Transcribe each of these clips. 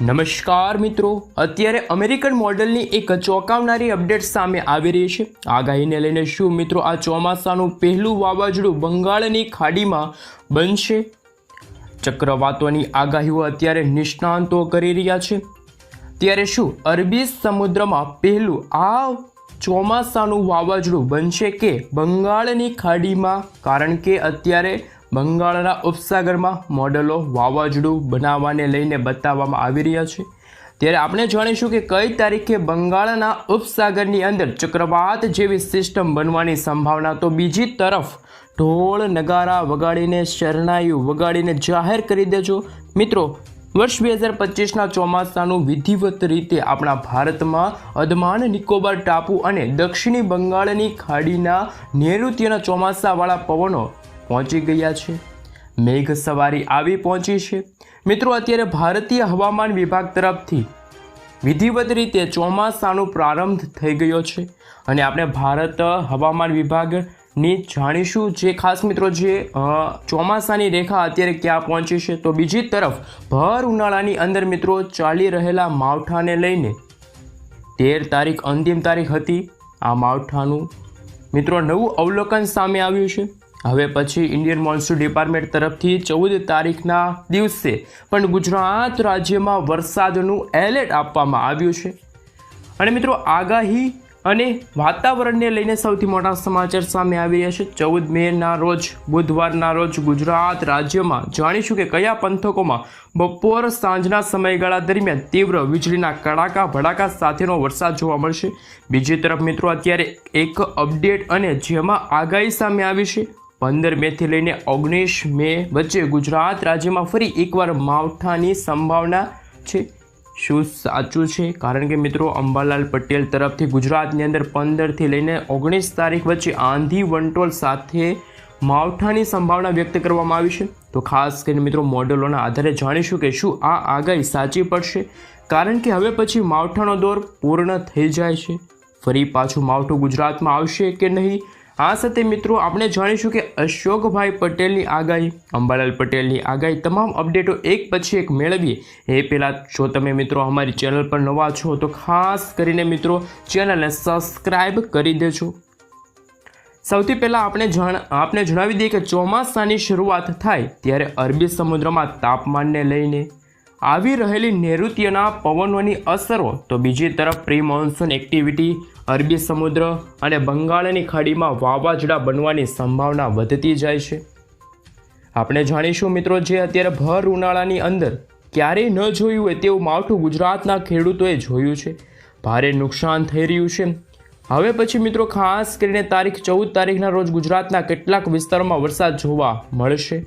નમસ્કાર મિત્રો, અત્યારે અમેરિકન મોડલની એક ચોંકાવનારી અપડેટ સામે આવી રહી છે. આગાહીને લઈને શું મિત્રો આ ચોમાસાનું પહેલું વાવાઝોડું બંગાળની ખાડીમાં બનશે? ચક્રવાતોની આગાહીઓ અત્યારે નિષ્ણાંતો કરી રહ્યા છે. ત્યારે શું અરબી સમુદ્રમાં પહેલું આ ચોમાસાનું વાવાઝોડું બનશે કે બંગાળની ખાડીમાં? કારણ કે અત્યારે બંગાળના ઉપસાગરમાં મોડલો વાવાઝોડું બનાવવાને લઈને બતાવવામાં આવી રહ્યા છે. ત્યારે આપણે જાણીશું કે કઈ તારીખે બંગાળના ઉપસાગરની અંદર ચક્રવાત જેવી સિસ્ટમ બનવાની સંભાવના તો બીજી તરફ ઢોળ નગારા વગાડીને શરણાયું વગાડીને જાહેર કરી દેજો. મિત્રો, વર્ષ બે હજાર પચીસના ચોમાસાનું વિધિવત રીતે આપણા ભારતમાં અદમાન, નિકોબાર ટાપુ અને દક્ષિણી બંગાળની ખાડીના નૈઋત્યના ચોમાસાવાળા પવનો પહોંચી ગયા છે. મેઘ સવારી આવી પહોંચી છે. મિત્રો, અત્યારે ભારતીય હવામાન વિભાગ તરફથી વિધિવત રીતે ચોમાસાનો પ્રારંભ થઈ ગયો છે અને આપણે ભારત હવામાન વિભાગની જાણીશું જે ખાસ મિત્રો, જે ચોમાસાની રેખા અત્યારે ક્યાં પહોંચી છે. તો બીજી તરફ ભર ઉનાળાની અંદર મિત્રો ચાલી રહેલા માવઠાને લઈને તેર તારીખ અંતિમ તારીખ હતી. આ માવઠાનું મિત્રો નવું અવલોકન સામે આવ્યું છે. હવે પછી ઇન્ડિયન મોન્સૂન ડિપાર્ટમેન્ટ તરફથી ચૌદ તારીખના દિવસે પણ ગુજરાત રાજ્યમાં વરસાદનું એલર્ટ આપવામાં આવ્યું છે. અને મિત્રો, આગાહી અને વાતાવરણને લઈને સૌથી મોટા સમાચાર સામે આવી રહ્યા છે. ચૌદ મેના રોજ, બુધવારના રોજ ગુજરાત રાજ્યમાં જાણીશું કે કયા પંથકોમાં બપોર સાંજના સમયગાળા દરમિયાન તીવ્ર વીજળીના કડાકા, ભડાકા સાથેનો વરસાદ જોવા મળશે. બીજી તરફ મિત્રો, અત્યારે એક અપડેટ અને જેમાં આગાહી સામે આવી છે. પંદર મેથી લઈને ઓગણીસ મે વચ્ચે ગુજરાત રાજ્યમાં ફરી એકવાર માવઠાની સંભાવના છે. શું સાચું છે? કારણ કે મિત્રો, અંબાલાલ પટેલ તરફથી ગુજરાતની અંદર પંદરથી લઈને ઓગણીસ તારીખ વચ્ચે આંધી વંટોલ સાથે માવઠાની સંભાવના વ્યક્ત કરવામાં આવી છે. તો ખાસ કરીને મિત્રો, મોડેલોના આધારે જાણીશું કે શું આ આગાહી સાચી પડશે. કારણ કે હવે પછી માવઠાનો દોર પૂર્ણ થઈ જાય છે. ફરી પાછું માવઠું ગુજરાતમાં આવશે કે નહીં? આ સાથે મિત્રો આપણે જાણીશું કે અશોકભાઈ પટેલની આગાહી, અંબાલાલ પટેલની આગાહી તમામ અપડેટો એક પછી એક મેળવીએ. એ પહેલાં જો તમે મિત્રો અમારી ચેનલ પર નવા છો તો ખાસ કરીને મિત્રો ચેનલને સબસ્ક્રાઈબ કરી દેજો. સૌથી પહેલાં આપણે જાણ, આપને જણાવી દઈએ કે ચોમાસાની શરૂઆત થાય ત્યારે અરબી સમુદ્રમાં તાપમાનને લઈને આવી રહેલી નૈઋત્યના પવનોની અસરો તો બીજી તરફ પ્રી મોન્સૂન એક્ટિવિટી અરબી સમુદ્ર અને બંગાળની ખાડીમાં વાવાઝોડા બનવાની સંભાવના વધતી જાય છે. આપણે જાણીશું મિત્રો જે અત્યારે ભર ઉનાળાની અંદર ક્યારેય ન જોયું હોય તેવું માવઠું ગુજરાતના ખેડૂતોએ જોયું છે. ભારે નુકસાન થઈ રહ્યું છે. હવે પછી મિત્રો ખાસ કરીને તારીખ ચૌદ તારીખના રોજ ગુજરાતના કેટલાક વિસ્તારોમાં વરસાદ જોવા મળશે.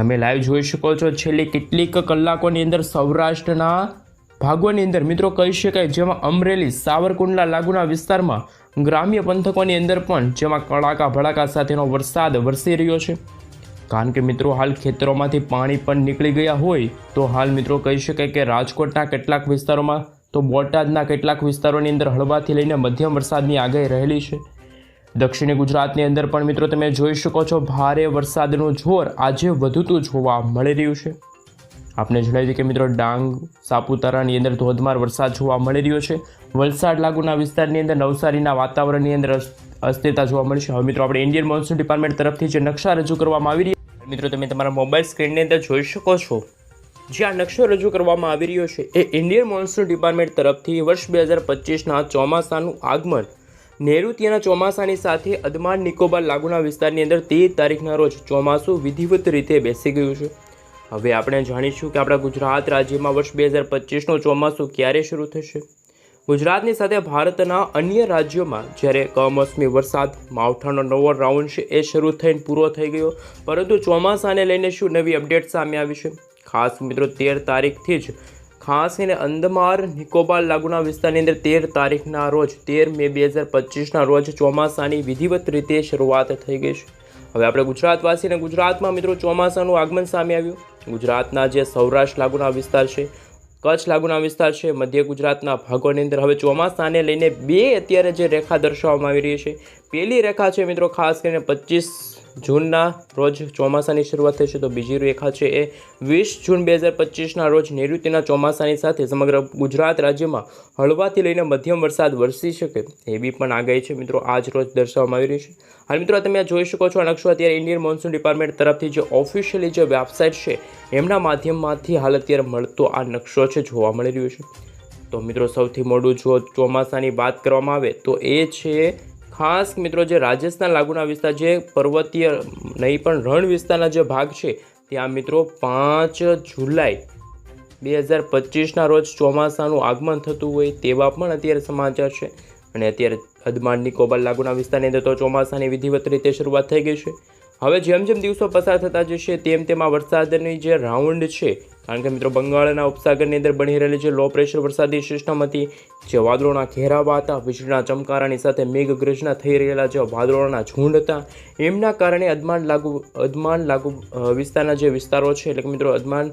તમે લાઈવ જોઈ શકો છો. છેલ્લી કેટલીક કલાકોની અંદર સૌરાષ્ટ્રના ભાગોની અંદર મિત્રો કહી શકાય જેમાં અમરેલી, સાવરકુંડલા, લાગુના વિસ્તારમાં ગ્રામ્ય પંથકોની અંદર પણ જેમાં કડાકા ભડાકા સાથેનો વરસાદ વરસી રહ્યો છે. કારણ કે મિત્રો હાલ ખેતરોમાંથી પાણી પણ નીકળી ગયા હોય તો હાલ મિત્રો કહી શકાય કે રાજકોટના કેટલાક વિસ્તારોમાં તો બોટાદના કેટલાક વિસ્તારોની અંદર હળવાથી લઈને મધ્યમ વરસાદની આગાહી રહેલી છે. દક્ષિણી ગુજરાતની અંદર પણ મિત્રો તમે જોઈ શકો છો, ભારે વરસાદનું જોર આજે વધતું જોવા મળી રહ્યું છે. આપણે જણાવી દઈએ કે મિત્રો ડાંગ, સાપુતારાની અંદર ધોધમાર વરસાદ જોવા મળી રહ્યો છે. વલસાડ લાગુના વિસ્તારની અંદર નવસારીના વાતાવરણની અંદર અસ- અસ્થિરતા જોવા મળશે હવે મિત્રો આપણે ઇન્ડિયન મોન્સૂન ડિપાર્ટમેન્ટ તરફથી જે નકશા રજૂ કરવામાં આવી રહ્યા મિત્રો તમે તમારા મોબાઈલ સ્ક્રીનની અંદર જોઈ શકો છો. જે આ નકશો રજૂ કરવામાં આવી રહ્યો છે, એ ઇન્ડિયન મોન્સૂન ડિપાર્ટમેન્ટ તરફથી વર્ષ બે હજાર પચીસના ચોમાસાનું આગમન નૈઋત્યના ચોમાસાની સાથે અદમાન નિકોબાર લાગુના વિસ્તારની અંદર તેર તારીખના રોજ ચોમાસું વિધિવત રીતે બેસી ગયું છે. હવે આપણે જાણીશું કે આપણા ગુજરાત રાજ્યમાં વર્ષ બે હજાર પચીસનું ચોમાસું ક્યારે શરૂ થશે. ગુજરાતની સાથે ભારતના અન્ય રાજ્યોમાં જ્યારે કમોસમી વરસાદ, માવઠાનો નવો રાઉન્ડ છે, એ શરૂ થઈને પૂરો થઈ ગયો. પરંતુ ચોમાસાને લઈને શું નવી અપડેટ સામે આવી છે? ખાસ મિત્રો, તેર તારીખથી જ ખાસ કરીને અંદમાર નિકોબાર લાગુના વિસ્તારની અંદર તેર તારીખના રોજ, તેર મે બે હજાર પચીસના રોજ ચોમાસાની વિધિવત રીતે શરૂઆત થઈ ગઈ છે. હવે આપણે ગુજરાતવાસીને ગુજરાતમાં મિત્રો ચોમાસાનું આગમન સામે આવ્યું. ગુજરાતના જે સૌરાષ્ટ્ર લાગુના વિસ્તાર છે, કચ્છ લાગુના વિસ્તાર છે, મધ્ય ગુજરાતના ભાગોની અંદર હવે ચોમાસાને લઈને બે અત્યારે જે રેખા દર્શાવવામાં આવી રહી છે. પહેલી રેખા છે મિત્રો ખાસ કરીને પચીસ જૂનના રોજ ચોમાસાની શરૂઆત થશે તો બીજી રેખા છે એ વીસ જૂન બે હજાર પચીસના રોજ નૈઋત્યના ચોમાસાની સાથે સમગ્ર ગુજરાત રાજ્યમાં હળવાથી લઈને મધ્યમ વરસાદ વરસી શકે એવી પણ આગાહી છે. મિત્રો, આજ રોજ દર્શાવવામાં આવી રહી છે. હાલ મિત્રો તમે આ જોઈ શકો છો આ નકશો અત્યારે ઇન્ડિયન મોન્સૂન ડિપાર્ટમેન્ટ તરફથી જે ઓફિશિયલી જે વેબસાઇટ છે, એમના માધ્યમમાંથી હાલ અત્યારે મળતો આ નકશો છે, જોવા મળી રહ્યો છે. તો મિત્રો, સૌથી મોડું જો ચોમાસાની વાત કરવામાં આવે, તો એ છે ખાસ મિત્રો જે રાજસ્થાન લાગુના વિસ્તાર જે પર્વતીય નહીં પણ રણ વિસ્તારના જે ભાગ છે, ત્યાં મિત્રો પાંચ જુલાઈ બે હજાર પચીસના રોજ ચોમાસાનું આગમન થતું હોય તેવા પણ અત્યારે સમાચાર છે. અને અત્યારે અદમાન નિકોબાર લાગુના વિસ્તારની અંદર તો ચોમાસાની વિધિવત રીતે શરૂઆત થઈ ગઈ છે. હવે જેમ જેમ દિવસો પસાર થતા જશે, તેમ તેમ આ વરસાદની જે રાઉન્ડ છે કારણ કે મિત્રો, બંગાળના ઉપસાગરની અંદર બની રહેલી જે લો પ્રેશર વરસાદી સિસ્ટમ હતી, જે વાદળોના ઘેરાવા હતા, વીજળીના ચમકારાની સાથે મેઘગર્જના થઈ રહેલા જે વાદળોના ઝુંડ હતા, એમના કારણે અદમાન લાગુ અદમાન લાગુ વિસ્તારના જે વિસ્તારો છે, એટલે કે મિત્રો, અદમાન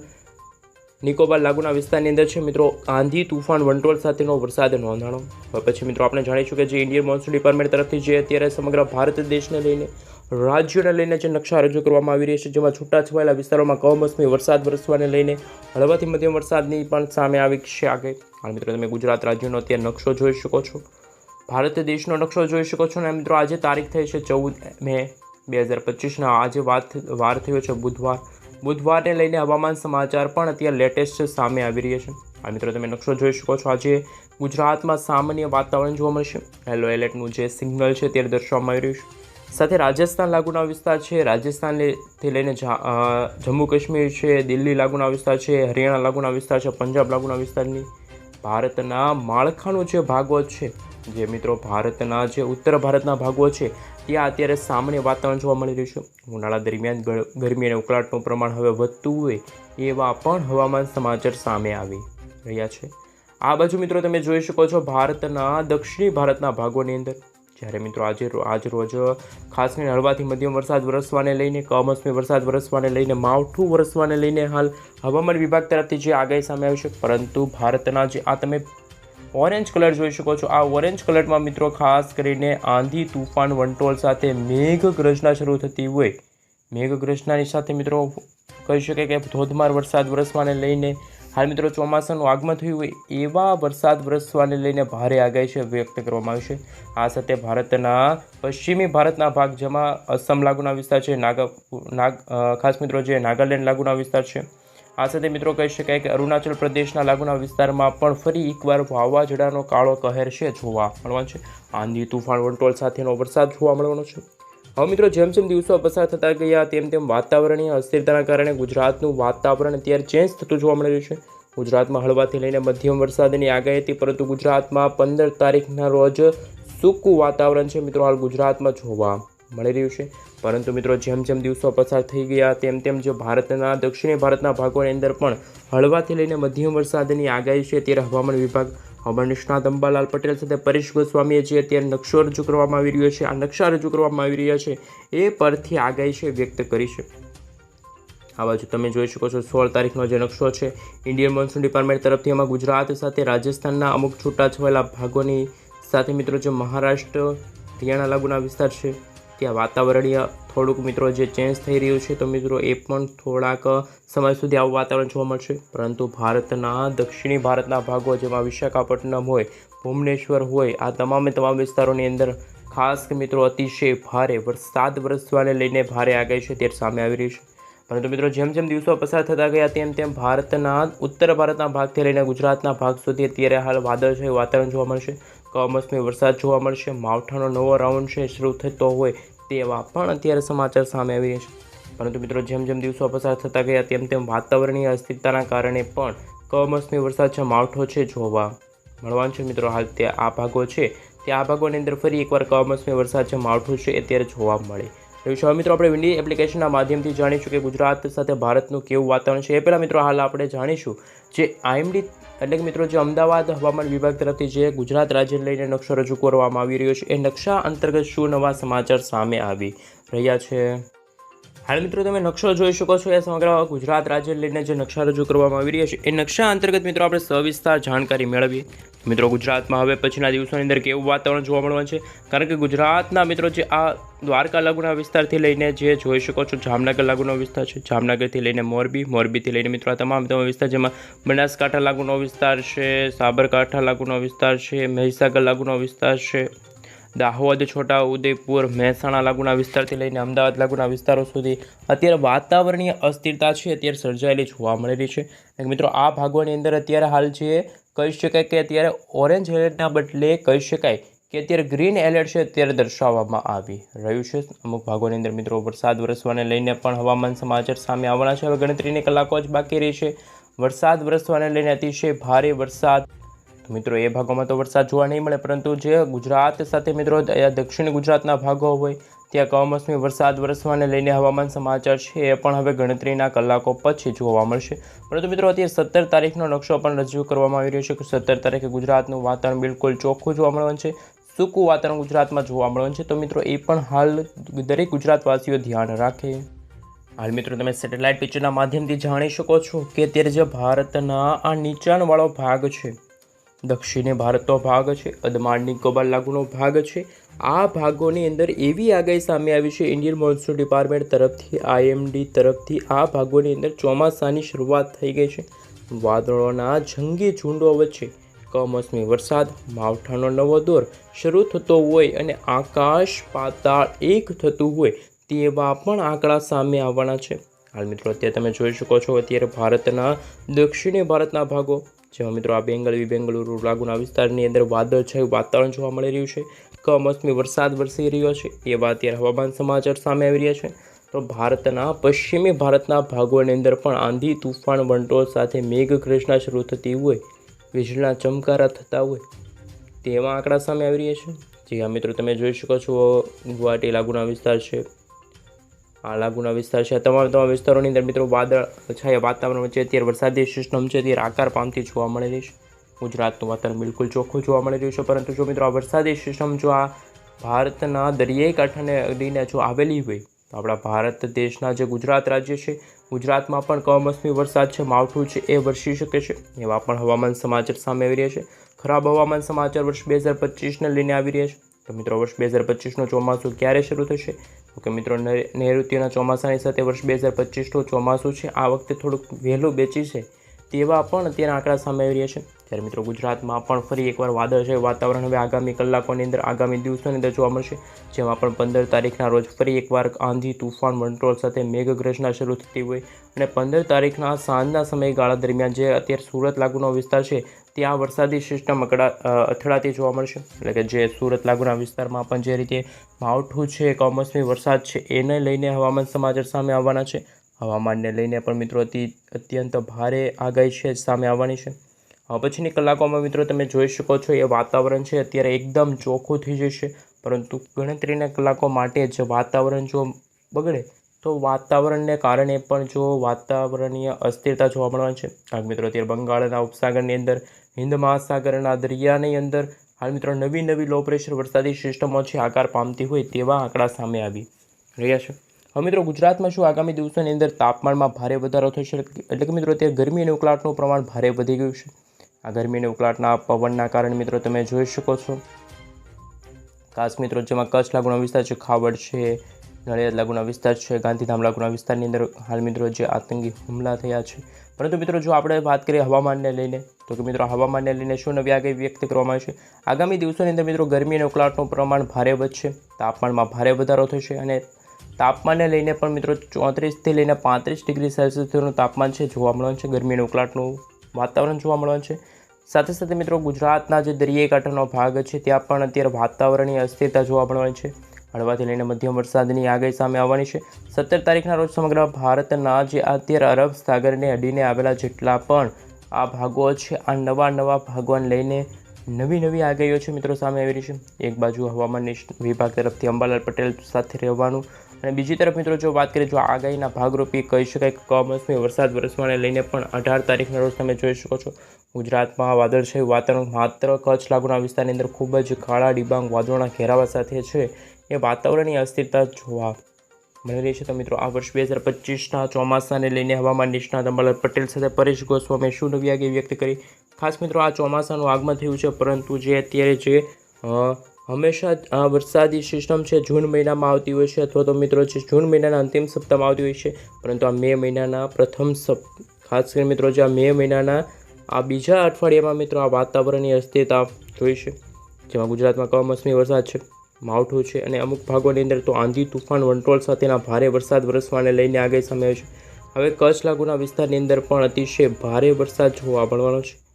નિકોબાર લાગુના વિસ્તારની અંદર છે, મિત્રો, આંધી તુફાન વંટોળ સાથેનો વરસાદ નોંધાણો. પછી મિત્રો, આપણે જાણીશું કે જે ઇન્ડિયન મોન્સૂન ડિપાર્ટમેન્ટ તરફથી જે અત્યારે સમગ્ર ભારત દેશને લઈને રાજ્યોને લઈને જે નકશા રજૂ કરવામાં આવી રહ્યા છે, જેમાં છૂટાછવાયેલા વિસ્તારોમાં કમોસમી વરસાદ વરસવાને લઈને હળવાથી મધ્યમ વરસાદની પણ સામે આવી છે આગળ હાલ મિત્રો, તમે ગુજરાત રાજ્યનો અત્યારે નકશો જોઈ શકો છો. ભારત દેશનો નકશો જોઈ શકો છો અને મિત્રો, આજે તારીખ થઈ છે ચૌદ મે બે હજાર પચીસના. આજે વાત, વાર થયો છે બુધવાર. બુધવારને લઈને હવામાન સમાચાર પણ અત્યારે લેટેસ્ટ સામે આવી રહ્યા છે. આ મિત્રો, તમે નકશો જોઈ શકો છો. આજે ગુજરાતમાં સામાન્ય વાતાવરણ જોવા મળશે. હેલો એલર્ટનું જે સિગ્નલ છે તે દર્શાવવામાં આવી રહ્યું છે. સાથે રાજસ્થાન લાગુના વિસ્તાર છે. રાજસ્થાનથી લઈને જમ્મુ કાશ્મીર છે, દિલ્હી લાગુના વિસ્તાર છે, હરિયાણા લાગુના વિસ્તાર છે, પંજાબ લાગુના વિસ્તારની ભારતના માળખાનો જે ભાગો છે, જે મિત્રો ભારતના જે ઉત્તર ભારતના ભાગો છે, ત્યાં અત્યારે સામાન્ય વાતાવરણ જોવા મળી રહ્યું છે. ઉનાળા દરમિયાન ગરમી અને ઉકળાટનું પ્રમાણ હવે વધતું હોય એવા પણ હવામાન સમાચાર સામે આવી રહ્યા છે. આ બાજુ મિત્રો તમે જોઈ શકો છો ભારતના દક્ષિણી ભારતના ભાગોની અંદર. જ્યારે મિત્રો આજે આજ રોજ ખાસ કરીને હળવાથી મધ્યમ વરસાદ વરસવાને લઈને, કમોસમી વરસાદ વરસવાને લઈને, માવઠું વરસવાને લઈને હાલ હવામાન વિભાગ તરફથી જે આગાહી સામે આવી છે, પરંતુ ભારતના જે આ તમે ઓરેન્જ કલર જોઈ શકો છો. આ ઓરેન્જ કલરમાં મિત્રો ખાસ કરીને આંધી તુફાન વંટોળ સાથે મેઘગર્જના શરૂ થતી હોય. મેઘગર્જનાની સાથે મિત્રો કહી શકાય કે ધોધમાર વરસાદ વરસવાને લઈને હાલ મિત્રો ચોમાસાનું આગમન થયું હોય એવા વરસાદ વરસવાને લઈને ભારે આગાહી છે, વ્યક્ત કરવામાં આવી છે. આ સાથે ભારતના પશ્ચિમી ભારતના ભાગ, જેમાં અસમ લાગુના વિસ્તાર છે, નાગા, નાગ ખાસ મિત્રો જે નાગાલેન્ડ લાગુના વિસ્તાર છે. આ સાથે મિત્રો કહી શકાય કે અરુણાચલ પ્રદેશના લાગુના વિસ્તારમાં પણ ફરી એકવાર વાવાઝોડાનો કાળો કહેર છે, જોવા મળવાનો છે. આંધી તુફાન વંટોળ સાથેનો વરસાદ જોવા મળવાનો છે. હવે મિત્રો, જેમ જેમ દિવસો પસાર થતા ગયા, તેમ તેમ વાતાવરણીય અસ્થિરતાના કારણે ગુજરાતનું વાતાવરણ અત્યારે ચેન્જ થતું જોવા મળી રહ્યું છે. ગુજરાતમાં હળવાથી લઈને મધ્યમ વરસાદની આગાહી હતી પરંતુ ગુજરાતમાં પંદર તારીખના રોજ સૂકું વાતાવરણ છે મિત્રો, હાલ ગુજરાતમાં જોવા મળી રહ્યું છે. પરંતુ મિત્રો, જેમ જેમ દિવસો પસાર થઈ ગયા, તેમ તેમ જે ભારતના, દક્ષિણી ભારતના ભાગોની અંદર પણ હળવાથી લઈને મધ્યમ વરસાદની આગાહી છે ત્યારે હવામાન વિભાગ હવામાન નિષ્ણાત અંબાલાલ પટેલ સાથે પરેશ ગોસ્વામીએ જે અત્યારે નકશો રજૂ કરવામાં આવી રહ્યો છે, આ નકશા રજૂ કરવામાં આવી રહ્યા છે, એ પરથી આગાહી છે વ્યક્ત કરી છે. આ બાજુ તમે જોઈ શકો છો, સોળ તારીખનો જે નકશો છે, ઇન્ડિયન મોન્સૂન ડિપાર્ટમેન્ટ તરફથી એમાં ગુજરાત સાથે રાજસ્થાનના અમુક છૂટાછવાયેલા ભાગોની સાથે મિત્રો, જે મહારાષ્ટ્ર, હરિયાણા લાગુના વિસ્તાર છે ત્યાં વાતાવરણીય થોડુંક મિત્રો જે ચેન્જ થઈ રહ્યું છે, તો મિત્રો એ પણ થોડાક સમય સુધી આવું વાતાવરણ જોવા મળશે. પરંતુ ભારતના, દક્ષિણી ભારતના ભાગો જેમાં વિશાખાપટ્ટનમ હોય, ભુવનેશ્વર હોય, આ તમામે તમામ વિસ્તારોની અંદર ખાસ મિત્રો અતિશય ભારે વરસાદ વરસવાને લઈને ભારે આગાહી છે ત્યારે સામે આવી રહી છે. પરંતુ મિત્રો જેમ જેમ દિવસો પસાર થતા ગયા, તેમ તેમ ભારતના, ઉત્તર ભારતના ભાગથી લઈને ગુજરાતના ભાગ સુધી અત્યારે હાલ વાદળછાયું વાતાવરણ જોવા મળશે. કમોસમી વરસાદ જોવા મળશે. માવઠાનો નવો રાઉન્ડ છે, શરૂ થતો હોય તેવા પણ અત્યારે સમાચાર સામે આવી રહ્યા છે. પરંતુ મિત્રો, જેમ જેમ દિવસો પસાર થતા ગયા, તેમ તેમ વાતાવરણીય અસ્થિરતાના કારણે પણ કમોસમી વરસાદ છે, માવઠો છે જોવા મળવાનું છે. મિત્રો, હાલ તે આ ભાગો છે. તે આ ભાગોની અંદર ફરી એકવાર કમોસમી વરસાદ છે, માવઠું છે અત્યારે જોવા મળે વિશે મિત્રો, આપણે વિન્ડી એપ્લિકેશનના માધ્યમથી જાણીશું કે ગુજરાત સાથે ભારતનું કેવું વાતાવરણ છે. એ પહેલાં મિત્રો, હાલ આપણે જાણીશું જે આઈએમડી એટલે કે મિત્રો, જે અમદાવાદ હવામાન વિભાગ તરફથી જે ગુજરાત રાજ્યને લઈને નકશો રજૂ કરવામાં આવી રહ્યો છે, એ નકશા અંતર્ગત શું નવા સમાચાર સામે આવી રહ્યા છે? હાલ મિત્રો તમે નકશો જોઈ શકો છો એ સમગ્ર ગુજરાત રાજ્ય લઈને જે નકશા રજૂ કરવામાં આવી રહ્યા છે, એ નકશા અંતર્ગત મિત્રો આપણે સવિસ્તાર જાણકારી મેળવીએ. મિત્રો ગુજરાતમાં હવે પછીના દિવસોની અંદર કેવું વાતાવરણ જોવા મળવાનું છે? કારણ કે ગુજરાતના મિત્રો જે આ દ્વારકા લાગુના વિસ્તારથી લઈને જે જોઈ શકો છો, જામનગર લાગુનો વિસ્તાર છે. જામનગરથી લઈને મોરબી, મોરબીથી લઈને મિત્રો આ તમામ તમામ વિસ્તાર જેમાં બનાસકાંઠા લાગુનો વિસ્તાર છે, સાબરકાંઠા લાગુનો વિસ્તાર છે, મહીસાગર લાગુનો વિસ્તાર છે. દાહોદ છોટા ઉદેપુર મહેસાણા લાગુના વિસ્તારથી લઈને અમદાવાદ લાગુના વિસ્તારો સુધી અત્યારે વાતાવરણીય અસ્થિરતા છે, અત્યારે સર્જાયેલી જોવા મળેલી છે. મિત્રો, આ ભાગોની અંદર અત્યારે હાલ છે કહી શકાય કે અત્યારે ઓરેન્જ એલર્ટના બદલે કહી શકાય કે અત્યારે ગ્રીન એલર્ટ છે, અત્યારે દર્શાવવામાં આવી રહ્યું છે. અમુક ભાગોની અંદર મિત્રો, વરસાદ વરસવાને લઈને પણ હવામાન સમાચાર સામે આવવાના છે. હવે ગણતરીની કલાકો જ બાકી રહી છે. વરસાદ વરસવાને લઈને અતિશય ભારે વરસાદ મિત્રો, એ ભાગોમાં તો વરસાદ જોવા નહીં મળે, પરંતુ જે ગુજરાત સાથે મિત્રો દક્ષિણ ગુજરાતના ભાગો હોય, ત્યાં કમોસમી વરસાદ વરસવાને લઈને હવામાન સમાચાર છે, એ પણ હવે ગણતરીના કલાકો પછી જોવા મળશે. પરંતુ મિત્રો, અત્યારે સત્તર તારીખનો નકશો પણ રજૂ કરવામાં આવી રહ્યો છે કે સત્તર તારીખે ગુજરાતનું વાતાવરણ બિલકુલ ચોખ્ખું જોવા મળવાનું છે, સૂકું વાતાવરણ ગુજરાતમાં જોવા મળવાનું છે. તો મિત્રો, એ પણ હાલ દરેક ગુજરાતવાસીઓ ધ્યાન રાખે. હાલ મિત્રો, તમે સેટેલાઇટ પિક્ચરના માધ્યમથી જાણી શકો છો કે અત્યારે જે ભારતના આ નીચાણવાળો ભાગ છે દક્ષિણી ભારતનો ભાગ છે અદમાન નિકોબાર લાગુનો ભાગ છે. આ ભાગોની અંદર એવી આગાહી સામે આવી છે, ઇન્ડિયન મોન્સૂન ડિપાર્ટમેન્ટ તરફથી, આઈએમડી તરફથી આ ભાગોની અંદર ચોમાસાની શરૂઆત થઈ ગઈ છે. વાદળોના જંગી ઝુંડો વચ્ચે કમોસમી વરસાદ, માવઠાનો નવો દોર શરૂ થતો હોય અને આકાશ પાતાળ એક થતું હોય તેવા પણ આંકડા સામે આવવાના છે. હાલ મિત્રો, અત્યારે તમે જોઈ શકો છો, અત્યારે ભારતના દક્ષિણી ભારતના ભાગો જેમાં મિત્રો આ બેંગલવી બેંગલુરુ લાગુના વિસ્તારની અંદર વાદળછાયું વાતાવરણ જોવા મળી રહ્યું છે. કમોસમી વરસાદ વરસી રહ્યો છે. એવા અત્યારે હવામાન સમાચાર સામે આવી રહ્યા છે. તો ભારતના, પશ્ચિમી ભારતના ભાગોની અંદર પણ આંધી, તુફાન, વંટોળ સાથે મેઘગર્જના શરૂ થતી હોય, વીજળીના ચમકારા થતા હોય, તેવા આંકડા સામે આવી રહ્યા છે. જી હા, મિત્રો, તમે જોઈ શકો છો, ગુવાહાટી લાગુના વિસ્તાર છે. આ લાગુના વિસ્તાર છે. તમામ તમામ વિસ્તારોની અંદર મિત્રો વાદળ, છાયા વાતાવરણ વચ્ચે અત્યારે વરસાદી સિસ્ટમ છે. અત્યારે આકાર પામતી જોવા મળેલી છે. ગુજરાતનું વાતાવરણ બિલકુલ ચોખ્ખું જોવા મળી રહ્યું છે. પરંતુ જો મિત્રો આ વરસાદી સિસ્ટમ જો આ ભારતના દરિયાઈ કાંઠાને લઈને જો આવેલી હોય, તો આપણા ભારત દેશના જે ગુજરાત રાજ્ય છે, ગુજરાતમાં પણ કમોસમી વરસાદ છે. માવઠું છે એ વરસી શકે છે. એવા પણ હવામાન સમાચાર સામે આવી રહ્યા છે. ખરાબ હવામાન સમાચાર વર્ષ બે હજાર પચીસને લઈને આવી રહ્યા છે. તો મિત્રો, વર્ષ બે હજાર પચીસનું ચોમાસું ક્યારે શરૂ થશે? તો કે મિત્રો નૈઋત્યના ચોમાસાની સાથે વર્ષ બે હજાર પચીસનું ચોમાસું છે. આ વખતે થોડુંક વહેલું બેચી છે તેવા પણ અત્યારે આંકડા સામે આવી રહ્યા છે. ત્યારે મિત્રો ગુજરાતમાં પણ ફરી એકવાર વાદળ છે વાતાવરણ હવે આગામી કલાકોની અંદર, આગામી દિવસોની અંદર જોવા મળશે, જેમાં પણ પંદર તારીખના રોજ ફરી એકવાર આંધી તુફાન વંટોળ સાથે મેઘગર્જના શરૂ થતી હોય અને પંદર તારીખના સાંજના સમયગાળા દરમિયાન જે અત્યારે સુરત લાગુનો વિસ્તાર છે, ત્યાં વરસાદી સિસ્ટમ અકડા અથડાતી જોવા મળશે. એટલે કે જે સુરત લાગુના વિસ્તારમાં પણ જે રીતે માવઠું છે, કમોસમી વરસાદ છે, એને લઈને હવામાન સમાચાર સામે આવવાના છે. હવામાનને લઈને પણ મિત્રો અતિ, અત્યંત ભારે આગાહી છે, સામે આવવાની છે. પછીની કલાકોમાં મિત્રો તમે જોઈ શકો છો, એ વાતાવરણ છે, અત્યારે એકદમ ચોખ્ખું થઈ જશે. પરંતુ ગણતરીના કલાકો માટે જ વાતાવરણ જો બગડે, તો વાતાવરણને કારણે પણ જો વાતાવરણીય અસ્થિરતા જોવા મળવાની છે. કારણ મિત્રો, અત્યારે બંગાળના ઉપસાગરની અંદર હિન્દ મહાસાગરના દરિયાની અંદર, હાલ મિત્રો નવી નવી લો પ્રેશર વરસાદી સિસ્ટમો છે, આકાર પામતી હોય તેવા આંકડા સામે આવી રહ્યા છે. હવે મિત્રો, ગુજરાતમાં શું આગામી દિવસોની અંદર તાપમાનમાં ભારે વધારો થશે? એટલે કે મિત્રો, અત્યારે ગરમી અને ઉકળાટનું પ્રમાણ ભારે વધી ગયું છે. આ ગરમી અને ઉકળાટના પવનના કારણે મિત્રો તમે જોઈ શકો છો. ખાસ મિત્રો, જેમાં કચ્છ લાગુનો વિસ્તાર છે, ખાવડ છે, નડિયાદ લાગુના વિસ્તાર છે, ગાંધીધામ લાગુના વિસ્તારની અંદર હાલ મિત્રો જે આતંકી હુમલા થયા છે. પરંતુ મિત્રો, જો આપણે વાત કરીએ હવામાનને લઈને, તો કે મિત્રો હવામાનને લઈને શું નવી આગાહી વ્યક્ત કરવામાં આવી છે? આગામી દિવસોની અંદર મિત્રો ગરમી અને ઉકળાટનું પ્રમાણ ભારે વધશે, તાપમાનમાં ભારે વધારો થશે અને તાપમાનને લઈને પણ મિત્રો, ચોત્રીસથી લઈને પાંત્રીસ ડિગ્રી સેલ્સિયસ સુધીનું તાપમાન છે, જોવા મળવાનું છે. ગરમી અને ઉકળાટનું વાતાવરણ જોવા મળવાનું છે. સાથે સાથે મિત્રો ગુજરાતના જે દરિયાઈ કાંઠાનો ભાગ છે, ત્યાં પણ અત્યારે વાતાવરણની અસ્થિરતા જોવા મળવાની છે. હળવાથી લઈને મધ્યમ વરસાદની આગાહી સામે આવવાની છે. સત્તર તારીખના રોજ સમગ્ર ભારતના જે અત્યારે અરબ સાગરને અડીને આવેલા જેટલા પણ આ ભાગો છે, આ નવા નવા ભાગોને લઈને નવી નવી આગાહીઓ છે મિત્રો સામે આવી રહી છે. એક બાજુ હવામાન વિભાગ તરફથી અંબાલાલ પટેલ સાથે રહેવાનું અને બીજી તરફ મિત્રો, જો વાત કરીએ, જો આગાહીના ભાગરૂપે કહી શકાય કે કમોસમી વરસાદ વરસવાને લઈને પણ અઢાર તારીખના રોજ તમે જોઈ શકો છો, ગુજરાતમાં વાદળછાયું વાતાવરણ માત્ર કચ્છ લાગુના વિસ્તારની અંદર ખૂબ જ કાળા ડિબાંગ વાદળોના ઘેરાવા સાથે છે. એ વાતાવરણની અસ્થિરતા જોવા મળી રહી છે. તો મિત્રો, આ વર્ષ બે હજાર પચીસના ચોમાસાને લઈને હવામાન નિષ્ણાત અંબાલાલ પટેલ સાથે પરેશ ગોસ્વામીએ શું નવી વ્યક્ત કરી? ખાસ મિત્રો, આ ચોમાસાનું આગમન થયું છે, પરંતુ જે અત્યારે જે હંમેશા આ વરસાદી સિસ્ટમ છે, જૂન મહિનામાં આવતી હોય છે અથવા તો મિત્રો જે જૂન મહિનાના અંતિમ સપ્તાહમાં આવતી હોય છે, પરંતુ આ મે મહિનાના પ્રથમ સપ, ખાસ કરીને મિત્રો જે આ મે મહિનાના આ બીજા અઠવાડિયામાં મિત્રો આ વાતાવરણની અસ્થિરતા જોઈ છે, જેમાં ગુજરાતમાં કમોસમી વરસાદ છે, માવઠું છે અને અમુક ભાગોની અંદર તો આંધી, તુફાન, વંટોળ સાથેના ભારે વરસાદ વરસવાને લઈને આગળ સમય છે. હવે કચ્છ લાગુના વિસ્તારની અંદર પણ અતિશય ભારે વરસાદ જોવા મળવાનો છે.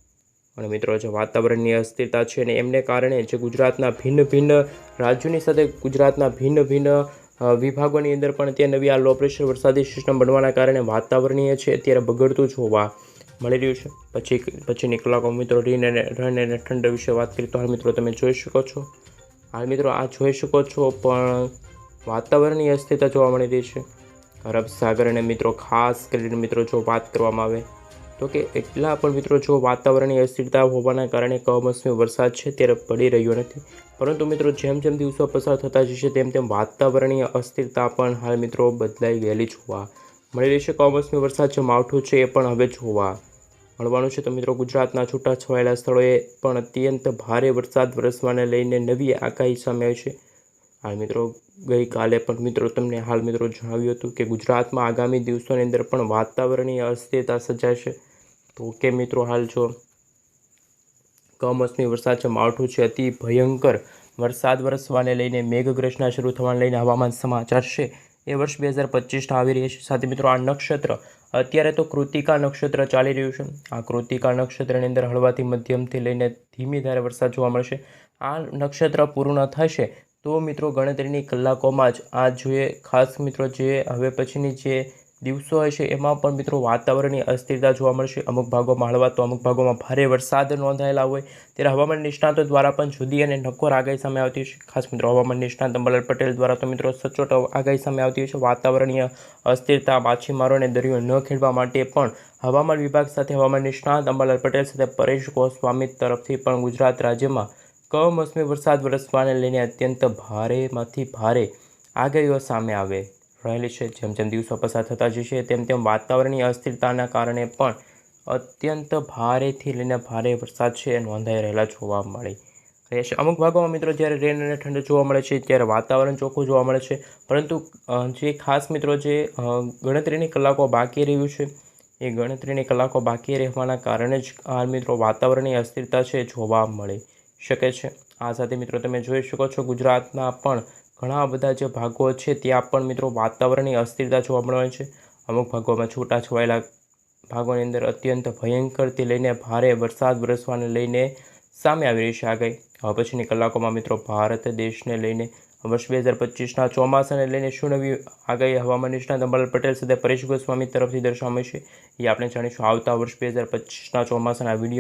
અને મિત્રો, જે વાતાવરણની અસ્થિરતા છે ને એમને કારણે જે ગુજરાતના ભિન્ન ભિન્ન રાજ્યોની સાથે ગુજરાતના ભિન્ન ભિન્ન વિભાગોની અંદર પણ ત્યાં નવી આ લો પ્રેશર વરસાદી સિસ્ટમ બનવાના કારણે વાતાવરણીય છે અત્યારે બગડતું જોવા મળી રહ્યું છે. પછી પછીની કલાકો મિત્રો રીન અને રન અને ઠંડ વિશે વાત કરીએ તો હાલ મિત્રો તમે જોઈ શકો છો. હાલ મિત્રો આ જોઈ શકો છો, પણ વાતાવરણની અસ્થિરતા જોવા મળી રહી છે. અરબ સાગર અને મિત્રો, ખાસ કરીને મિત્રો જો વાત કરવામાં આવે તો કે એટલા પણ મિત્રો જો વાતાવરણની અસ્થિરતા હોવાના કારણે કમોસમી વરસાદ છે ત્યારે પડી રહ્યો નથી. પરંતુ મિત્રો જેમ જેમ દિવસો પસાર થતા જશે તેમ તેમ વાતાવરણીય અસ્થિરતા પણ હાલ મિત્રો બદલાઈ ગયેલી જોવા મળી રહેશે કમોસમી વરસાદ જે માવઠું છે એ પણ હવે જોવા મળવાનું છે. તો મિત્રો ગુજરાતના છૂટાછવાયેલા સ્થળોએ પણ અત્યંત ભારે વરસાદ વરસવાને લઈને નવી આગાહી સામે આવી છે. હાલ મિત્રો ગઈકાલે પણ મિત્રો તમને હાલ મિત્રો જણાવ્યું હતું કે ગુજરાતમાં આગામી દિવસોની અંદર પણ વાતાવરણીય અસ્થિરતા સર્જાશે. તો કે મિત્રો, હાલ જો કમોસમી વરસાદ છે, માવઠું છે, અતિ ભયંકર વરસાદ વરસવાને લઈને મેઘગ્રસના શરૂ થવાને લઈને હવામાન સમાચાર છે. એ વર્ષ બે હજાર પચીસના આવી રહ્યા છે. સાથે મિત્રો, આ નક્ષત્ર, અત્યારે તો કૃતિકા નક્ષત્ર ચાલી રહ્યું છે. આ કૃતિકા નક્ષત્રની અંદર હળવાથી મધ્યમથી લઈને ધીમી ધારે વરસાદ જોવા મળશે. આ નક્ષત્ર પૂર્ણ થશે તો મિત્રો ગણતરીની કલાકોમાં જ આ જોઈએ ખાસ મિત્રો, જે હવે પછીની જે દિવસો હશે એમાં પણ મિત્રો વાતાવરણની અસ્થિરતા જોવા મળશે. અમુક ભાગોમાં હળવા તો અમુક ભાગોમાં ભારે વરસાદ નોંધાયેલા હોય. ત્યારે હવામાન નિષ્ણાતો દ્વારા પણ જુદી અને નક્કોર આગાહી સામે આવતી છે. ખાસ મિત્રો, હવામાન નિષ્ણાંત અંબાલાલ પટેલ દ્વારા તો મિત્રો સચોટ આગાહી સામે આવતી છે. વાતાવરણીય અસ્થિરતા માછીમારોને દરિયો ન ખેડવા માટે પણ હવામાન વિભાગ સાથે હવામાન નિષ્ણાંત અંબાલાલ પટેલ સાથે પરેશ ગોસ્વામી તરફથી પણ ગુજરાત રાજ્યમાં કમોસમી વરસાદ વરસવાને લઈને અત્યંત ભારેમાંથી ભારે આગાહીઓ સામે આવે રહેલી છે. જેમ જેમ દિવસો પસાર થતા જશે તેમ તેમ વાતાવરણની અસ્થિરતાના કારણે પણ અત્યંત ભારેથી લઈને ભારે વરસાદ છે એ નોંધાઈ રહેલા જોવા મળે રહેશે અમુક ભાગોમાં મિત્રો જ્યારે રેન અને ઠંડ જોવા મળે છે, ત્યારે વાતાવરણ ચોખ્ખું જોવા મળે છે. પરંતુ જે ખાસ મિત્રો જે ગણતરીની કલાકો બાકી રહ્યું છે, એ ગણતરીની કલાકો બાકી રહેવાના કારણે જ આ મિત્રો વાતાવરણની અસ્થિરતા છે જોવા મળે શકે છે. આ સાથે મિત્રો તમે જોઈ શકો છો ગુજરાતના પણ ઘણા બધા જે ભાગો છે, ત્યાં પણ મિત્રો વાતાવરણની અસ્થિરતા જોવા મળે છે. અમુક ભાગોમાં છૂટાછવાયેલા ભાગોની અંદર અત્યંત ભયંકરથી લઈને ભારે વરસાદ વરસવાને લઈને સામે આવી રહી છે આગાહી. હવે પછીની કલાકોમાં મિત્રો ભારત દેશને લઈને વર્ષ બે હજાર પચીસના ચોમાસાને લઈને શું નવી આગાહી હવામાન નિષ્ણાત અંબાલાલ પટેલ સાથે પરેશ ગોસ્વામી તરફથી દર્શાવવામાં છે એ આપણે જાણીશું આવતા વર્ષ બે હજાર પચીસના ચોમાસાના વીડિયો